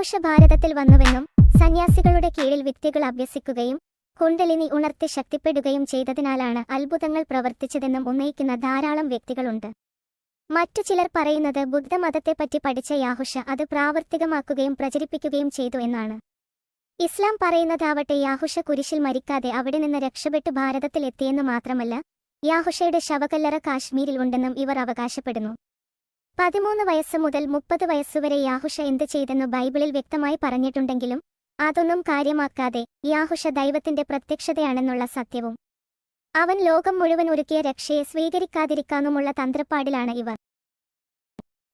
യാഹുഷ ഭാരതത്തിൽ വന്നുവെന്നും സന്യാസികളുടെ കീഴിൽ വിദ്യകൾ അഭ്യസിക്കുകയും കുണ്ടലിനി ഉണർത്തി ശക്തിപ്പെടുകയും ചെയ്തതിനാലാണ് അത്ഭുതങ്ങൾ പ്രവർത്തിച്ചതെന്നും ഉന്നയിക്കുന്ന ധാരാളം വ്യക്തികളുണ്ട്. മറ്റു ചിലർ പറയുന്നത് ബുദ്ധമതത്തെപ്പറ്റി പഠിച്ച യാഹുഷ അത് പ്രാവർത്തികമാക്കുകയും പ്രചരിപ്പിക്കുകയും ചെയ്തു എന്നാണ്. ഇസ്ലാം പറയുന്നതാവട്ടെ യാഹുഷ കുരിശിൽ മരിക്കാതെ അവിടെ നിന്ന് രക്ഷപ്പെട്ട് ഭാരതത്തിൽ എത്തിയെന്നു മാത്രമല്ല യാഹുഷയുടെ ശവകല്ലറ കാശ്മീരിൽ ഉണ്ടെന്നും ഇവർ അവകാശപ്പെടുന്നു. പതിമൂന്ന് വയസ്സ് മുതൽ മുപ്പത് വയസ്സുവരെ യാഹുഷ എന്ത് ചെയ്തെന്നു ബൈബിളിൽ വ്യക്തമായി പറഞ്ഞിട്ടുണ്ടെങ്കിലും അതൊന്നും കാര്യമാക്കാതെ യാഹുഷ ദൈവത്തിന്റെ പ്രത്യക്ഷതയാണെന്നുള്ള സത്യവും. അവൻ ലോകം മുഴുവൻ ഒരുക്കിയ രക്ഷയെ സ്വീകരിക്കാതിരിക്കാനുമുള്ള തന്ത്രപ്പാടിലാണ് ഇവർ.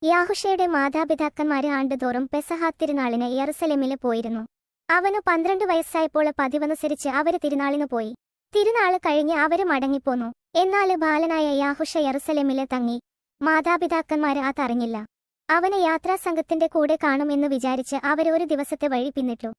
യാഹുഷയുടെ മാതാപിതാക്കന്മാര് ആണ്ടുതോറും പെസഹാ തിരുനാളിന് യെറുസലേമിൽ പോയിരുന്നു. അവനു പന്ത്രണ്ട് വയസ്സായപ്പോൾ പതിവനുസരിച്ച് അവർ തിരുനാളിനു പോയി. തിരുനാൾ കഴിഞ്ഞ് അവർ മടങ്ങിപ്പോന്നു. എന്നാൽ ബാലനായ യാഹുഷ യെറുസലേമിൽ തങ്ങി. മാതാപിതാക്കന്മാര് അതറിഞ്ഞില്ല. അവനെ യാത്രാസംഘത്തിന്റെ കൂടെ കാണുമെന്ന് വിചാരിച്ച് അവരൊരു ദിവസത്തെ വഴി പിന്നിട്ടു.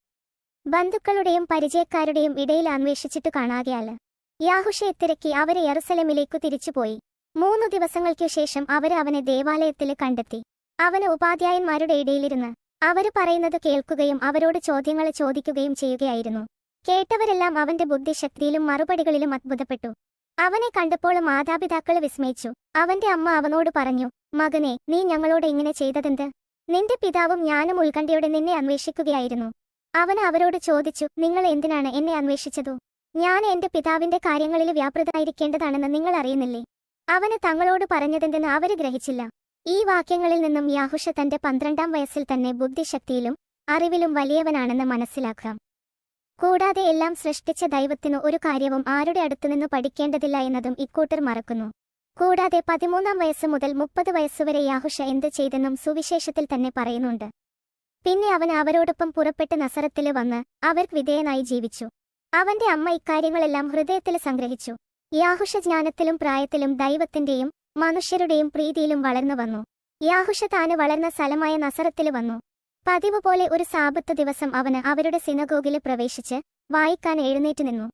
ബന്ധുക്കളുടെയും പരിചയക്കാരുടെയും ഇടയിൽ അന്വേഷിച്ചിട്ട് കാണാതെയല്ല യാഹുഷയെ തിരക്കി അവരെ എറുസലമിലേക്കു തിരിച്ചുപോയി. മൂന്നു ദിവസങ്ങൾക്കു ശേഷം അവർ അവനെ ദേവാലയത്തിൽ കണ്ടെത്തി. അവന് ഉപാധ്യായന്മാരുടെ ഇടയിലിരുന്ന്. അവർ പറയുന്നത് കേൾക്കുകയും അവരോട് ചോദ്യങ്ങൾ ചോദിക്കുകയും ചെയ്യുകയായിരുന്നു. കേട്ടവരെല്ലാം അവന്റെ ബുദ്ധിശക്തിയിലും മറുപടികളിലും അത്ഭുതപ്പെട്ടു. അവനെ കണ്ടപ്പോൾ മാതാപിതാക്കൾ വിസ്മയിച്ചു. അവന്റെ അമ്മ അവനോട് പറഞ്ഞു മകനെ നീ ഞങ്ങളോട് ഇങ്ങനെ ചെയ്തതെന്ത്? നിന്റെ പിതാവും ഞാനും ഉത്കണ്ഠയോടെ നിന്നെ അന്വേഷിക്കുകയായിരുന്നു. അവൻ അവരോട് ചോദിച്ചു നിങ്ങൾ എന്തിനാണ് എന്നെ അന്വേഷിച്ചതു? ഞാൻ എന്റെ പിതാവിന്റെ കാര്യങ്ങളിൽ വ്യാപൃതനായിരിക്കേണ്ടതാണെന്ന് നിങ്ങൾ അറിയുന്നില്ലേ? അവന് തങ്ങളോട് പറഞ്ഞതെന്തെന്ന് അവർ ഗ്രഹിച്ചില്ല. ഈ വാക്യങ്ങളിൽ നിന്നും യാഹുഷ തന്റെ പന്ത്രണ്ടാം വയസ്സിൽ തന്നെ ബുദ്ധിശക്തിയിലും അറിവിലും വലിയവനാണെന്ന് മനസ്സിലാക്കാം. കൂടാതെ എല്ലാം സൃഷ്ടിച്ച ദൈവത്തിനു ഒരു കാര്യവും ആരുടെ അടുത്തുനിന്ന് പഠിക്കേണ്ടതില്ല എന്നതും ഇക്കൂട്ടർ മറക്കുന്നു. കൂടാതെ പതിമൂന്നാം വയസ്സ് മുതൽ മുപ്പത് വയസ്സുവരെ യാഹുഷ എന്ത് ചെയ്തെന്നും സുവിശേഷത്തിൽ തന്നെ പറയുന്നുണ്ട്. പിന്നെ അവൻ അവരോടൊപ്പം പുറപ്പെട്ട് നസറത്തിൽ വന്ന് അവർക്ക് വിധേയനായി ജീവിച്ചു. അവന്റെ അമ്മ ഇക്കാര്യങ്ങളെല്ലാം ഹൃദയത്തിൽ സംഗ്രഹിച്ചു. യാഹുഷ ജ്ഞാനത്തിലും പ്രായത്തിലും ദൈവത്തിന്റെയും മനുഷ്യരുടെയും പ്രീതിയിലും വളർന്നു വന്നു. യാഹുഷ താന് വളർന്ന സ്ഥലമായ നസറത്തിൽ വന്നു. പതിവ് പോലെ ഒരു സാപത്ത് ദിവസം അവന് അവരുടെ സിനഗോഗിൽ പ്രവേശിച്ച് വായിക്കാൻ എഴുന്നേറ്റ് നിന്നു.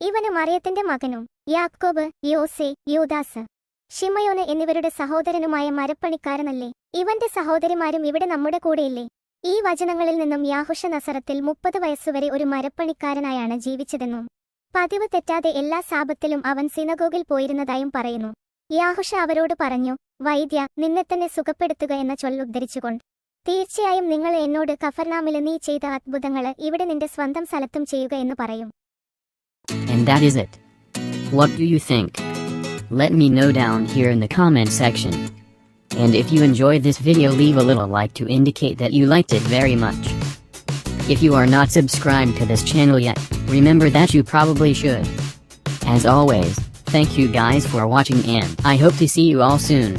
ഇവന് മറിയത്തിന്റെ മകനും യാക്കോബ് യോസെ യൂദാസ് ഷിമയോന് എന്നിവരുടെ സഹോദരനുമായ മരപ്പണിക്കാരനല്ലേ? ഇവന്റെ സഹോദരിമാരും ഇവിടെ നമ്മുടെ കൂടെയില്ലേ? ഈ വചനങ്ങളിൽ നിന്നും യാഹുഷ നസറത്തിൽ മുപ്പത് വയസ്സുവരെ ഒരു മരപ്പണിക്കാരനായാണ് ജീവിച്ചതെന്നും പതിവ് തെറ്റാതെ എല്ലാ സാപത്തിലും അവൻ സിനഗോഗിൽ പോയിരുന്നതായും പറയുന്നു. യാഹുഷ അവരോട് പറഞ്ഞു വൈദ്യ നിന്നെ തന്നെ സുഖപ്പെടുത്തുക എന്ന ചൊല്ലുദ്ധരിച്ചുകൊണ്ട് തീർച്ചയായും നിങ്ങൾ എന്നോട് കഫർനാമില് നീ ചെയ്ത അത്ഭുതങ്ങള് ഇവിടെ നിന്റെ സ്വന്തം സ്ഥലത്തും ചെയ്യുക എന്ന് പറയും And that is it. What do you think? Let me know down here in the comment section. And if you enjoyed this video leave a little like to indicate that you liked it very much. If you are not subscribed to this channel yet, remember that you probably should. As always, thank you guys for watching and I hope to see you all soon.